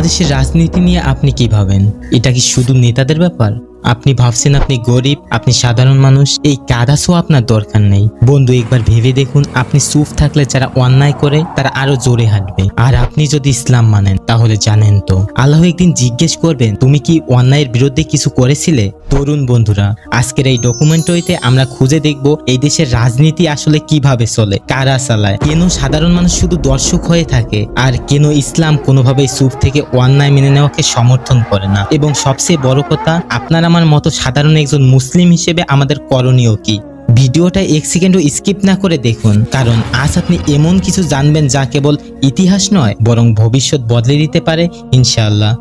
বাংলাদেশের রাজনীতি নিয়ে আপনি কি ভাবেন? এটা কি শুধু নেতাদের ব্যাপার? আপনি ভাবছেন আপনি গরিব, আপনি সাধারণ মানুষ, এই কাদাসও আপনার দরকার নেই। বন্ধু, একবার ভেবে দেখুন, আপনি সুফ থাকলে যারা অন্যায় করে, তারা আরও জোরে হাঁটবে। আর আপনি যদি ইসলাম মানেন, তাহলে জানেন তো, আল্লাহ একদিন জিজ্ঞেস করবেন, তুমি কি অন্যায়ের বিরুদ্ধে কিছু করেছিলে? তরুণ বন্ধুরা, আজকের এই ডকুমেন্টারিতে আমরা খুঁজে দেখব, এই দেশের রাজনীতি আসলে কীভাবে চলে, কারা চালায়, কেন সাধারণ মানুষ শুধু দর্শক হয়ে থাকে, আর কেন ইসলাম কোনোভাবেই সুফ থেকে অন্যায় মেনে নেওয়াকে সমর্থন করে না। এবং সবচেয়ে বড় কথা, আপনার আমার মতো সাধারণ একজন মুসলিম হিসেবে আমাদের করণীয় কি? ভিডিওটা এক সেকেন্ডও স্কিপ না করে দেখুন, কারণ আজ আপনি এমন কিছু জানবেন যা কেবল ইতিহাস নয়, বরং ভবিষ্যৎ বদলে দিতে পারে, ইনশাআল্লাহ।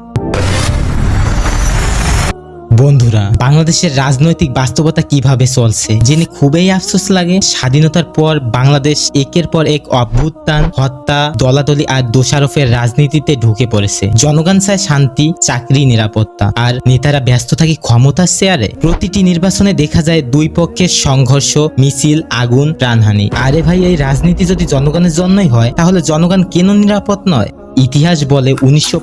বন্ধুরা, বাংলাদেশের রাজনৈতিক বাস্তবতা কীভাবে চলছে? জেনে খুবই আফসোস লাগে। স্বাধীনতার পর বাংলাদেশ একের পর এক অভ্যুত্থান, হত্যা, দলাদলি আর দোষারোপের রাজনীতিতে ঢুকে পড়েছে। জনগণ চায় শান্তি, চাকরি, নিরাপত্তা। আর নেতারা ব্যস্ত থাকে ক্ষমতার শেয়ারে প্রতিটি নির্বাচনে দেখা যায় দুই পক্ষের সংঘর্ষ, মিছিল, আগুন, প্রাণহানি। আরে ভাই, এই রাজনীতি যদি জনগণের জন্যই হয়, তাহলে জনগণ কেন নিরাপদ নয়? ইতিহাস বলে উনিশশো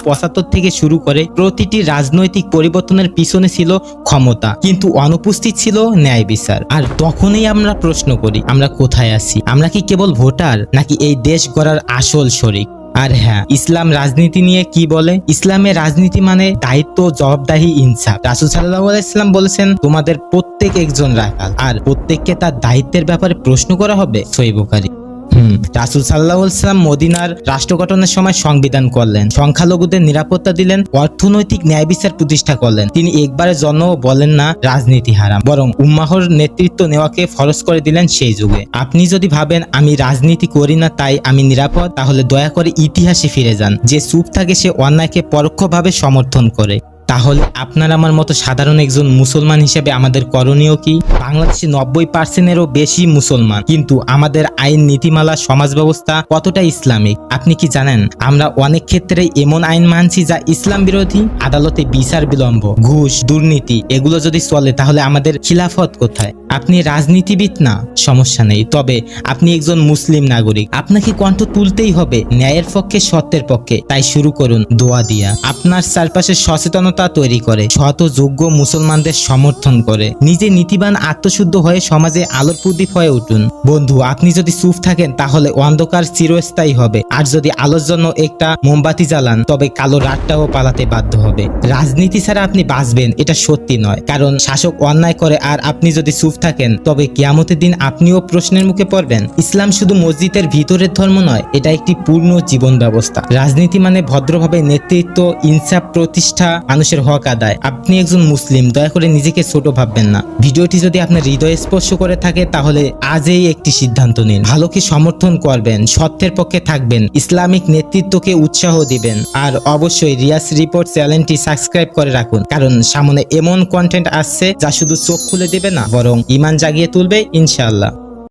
থেকে শুরু করে প্রতিটি রাজনৈতিক পরিবর্তনের পিছনে ছিল ক্ষমতা, কিন্তু অনুপস্থিত ছিল ন্যায় বিচার। আর তখনই আমরা প্রশ্ন করি, আমরা কোথায় আছি? আমরা কি কেবল ভোটার, নাকি এই দেশ গড়ার আসল শরিক? আর হ্যাঁ ইসলাম রাজনীতি নিয়ে কি বলে? ইসলামের রাজনীতি মানে দায়িত্ব, জবাবদাহি, ইনসাফ। রাসুল সাল্লাহ ইসলাম বলেছেন, তোমাদের প্রত্যেক একজন রাখাল আর প্রত্যেককে তার দায়িত্বের ব্যাপারে প্রশ্ন করা হবে সৈবকারী হুম, রাসুল সাল্লাহ ইসলাম মদিনার রাষ্ট্র গঠনের সময় সংবিধান করলেন। সংখ্যালঘুদের নিরাপত্তা দিলেন, অর্থনৈতিক ন্যায় বিচার প্রতিষ্ঠা করলেন। তিনি একবারের জন্য বলেন না, রাজনীতি হারাম। বরং উম্মাহর নেতৃত্ব নেওয়াকে ফরজ করে দিলেন সেই যুগে। আপনি যদি ভাবেন, আমি রাজনীতি করি না, তাই আমি নিরাপদ, তাহলে দয়া করে ইতিহাসে ফিরে যান। যে চুপ থাকে সে অন্যায়কে পরোক্ষভাবে সমর্থন করে। তাহলে আপনার আমার মতো সাধারণ একজন মুসলমান হিসেবে আমাদের করণীয় কি? বাংলাদেশে নব্বই পার্সেন্টেরও বেশি মুসলমান। কিন্তু আমাদের আইন, নীতিমালা, সমাজ ব্যবস্থা কতটা ইসলামিক? আপনি কি জানেন? আমরা অনেক ক্ষেত্রে এমন আইন মানছি যা ইসলাম বিরোধী, আদালতে বিচার বিলম্ব, ঘুষ, দুর্নীতি এগুলো যদি চলে তাহলে আমাদের খিলাফত কোথায়? আপনি রাজনীতিবিদ না? সমস্যা নেই। তবে আপনি একজন মুসলিম নাগরিক। আপনাকে কণ্ঠ তুলতেই হবে। ন্যায়ের পক্ষে, সত্যের পক্ষে। তাই শুরু করুন দোয়া দিয়া। আপনার চারপাশে সচেতনতা তৈরি করে শত যোগ্য মুসলমানদের সমর্থন করে। নিজে নীতিবান, আত্মশুদ্ধ হয়ে সমাজে আলোর প্রদীপ হয়ে উঠুন। বন্ধু, আপনি যদি চুপ থাকেন, তাহলে অন্ধকার চিরস্থায়ী হবে। আর যদি আলোর জন্য একটা মোমবাতি জ্বালান, তবে কালো রাতটাও পালাতে বাধ্য হবে। রাজনীতি ছাড়া আপনি বাঁচবেন, এটা সত্যি নয়। কারণ শাসক অন্যায় করে, আর আপনি যদি চুপ থাকেন, তবে কিয়ামতের দিন আপনিও প্রশ্নের মুখে পড়বেন। ইসলাম শুধু মসজিদের ভিতরের ধর্ম নয়, এটা একটি পূর্ণ জীবন ব্যবস্থা। রাজনীতি মানে ভদ্রভাবে নেতৃত্ব, ইনসাফ, প্রতিষ্ঠা মানুষের হক আদায়। আপনি একজন মুসলিম, দয়া করে নিজেকে ছোট ভাববেন না। ভিডিওটি যদি আপনার হৃদয় স্পর্শ করে থাকে, তাহলে আজই একটি সিদ্ধান্ত নিন। ভালোকে সমর্থন করবেন? সত্যের পক্ষে থাকবেন। ইসলামিক নেতৃত্বকে উৎসাহ দিবেন। আর অবশ্যই রিয়াস রিপোর্ট চ্যানেলটি সাবস্ক্রাইব করে রাখুন। কারণ সামনে এমন কন্টেন্ট আসছে যা শুধু চোখ খুলে দেবে না, বরং ইমান জাগিয়ে তুলবে ইনশাআল্লাহ।